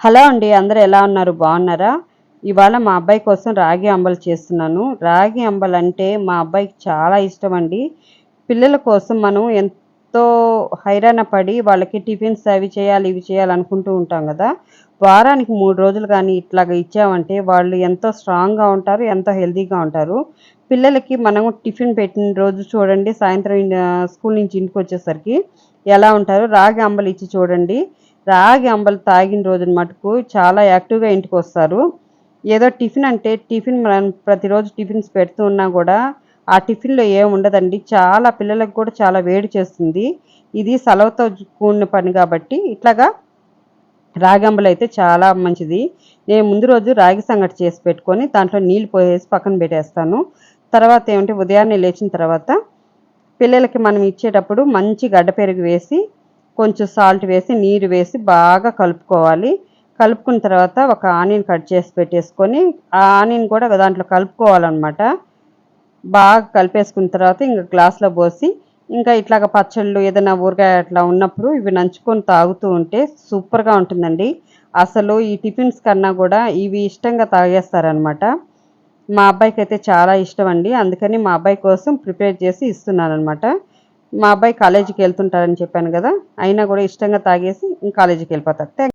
Hello అండి అందరూ ఎలా ఉన్నారు? బాగున్నారా? ఇవాళ మా అబ్బాయి కోసం రాగి అంబలు చేస్తున్నాను. రాగి అంబలు అంటే మా అబ్బాయికి చాలా ఇష్టం అండి. పిల్లల కోసం మనం ఎంతో హైరాణ పడి వాళ్ళకి టిఫిన్స్ అవి చేయాలి ఇవి చేయాలి అనుకుంటూ ఉంటాం కదా. వారానికి మూడు రోజులు కానీ ఇట్లాగ ఇచ్చామంటే వాళ్ళు ఎంతో స్ట్రాంగ్గా ఉంటారు ఎంతో హెల్తీగా ఉంటారు. పిల్లలకి మనం టిఫిన్ పెట్టిన రోజు చూడండి సాయంత్రం స్కూల్ నుంచి ఇంటికి వచ్చేసరికి ఎలా ఉంటారు రాగి అంబలు ఇచ్చి చూడండి. రాగి అంబలు తాగిన రోజున మటుకు చాలా యాక్టివ్గా ఇంటికి వస్తారు. ఏదో టిఫిన్ అంటే టిఫిన్ మనం ప్రతిరోజు టిఫిన్స్ పెడుతూ ఉన్నా కూడా ఆ టిఫిన్లో ఏమి ఉండదండి. చాలా పిల్లలకు కూడా చాలా వేడి చేస్తుంది. ఇది సెలవుతో కూడిన పని కాబట్టి ఇట్లాగా రాగి అంబలు అయితే చాలా మంచిది. నేను ముందు రోజు రాగి సంగటి చేసి పెట్టుకొని దాంట్లో నీళ్ళు పోసేసి పక్కన పెట్టేస్తాను. తర్వాత ఏమంటే ఉదయాన్నే లేచిన తర్వాత పిల్లలకి మనం ఇచ్చేటప్పుడు మంచి గడ్డ పెరుగు వేసి కొంచెం సాల్ట్ వేసి నీరు వేసి బాగా కలుపుకోవాలి. కలుపుకున్న తర్వాత ఒక ఆనియన్ కట్ చేసి పెట్టేసుకొని ఆ ఆనియన్ కూడా దాంట్లో కలుపుకోవాలన్నమాట. బాగా కలిపేసుకున్న తర్వాత ఇంకా గ్లాస్లో పోసి ఇంకా ఇట్లాగ పచ్చళ్ళు ఏదైనా ఊరగాయ అట్లా ఉన్నప్పుడు ఇవి నంచుకొని తాగుతూ ఉంటే సూపర్గా ఉంటుందండి. అసలు ఈ టిఫిన్స్ కన్నా కూడా ఇవి ఇష్టంగా తాగేస్తారనమాట మా అబ్బాయికి అయితే చాలా ఇష్టం అండి. అందుకని మా అబ్బాయి కోసం ప్రిపేర్ చేసి ఇస్తున్నాను అనమాట మా అబ్బాయి కాలేజీకి వెళ్తుంటారని చెప్పాను కదా అయినా కూడా ఇష్టంగా తాగేసి కాలేజీకి వెళ్ళిపోతారు.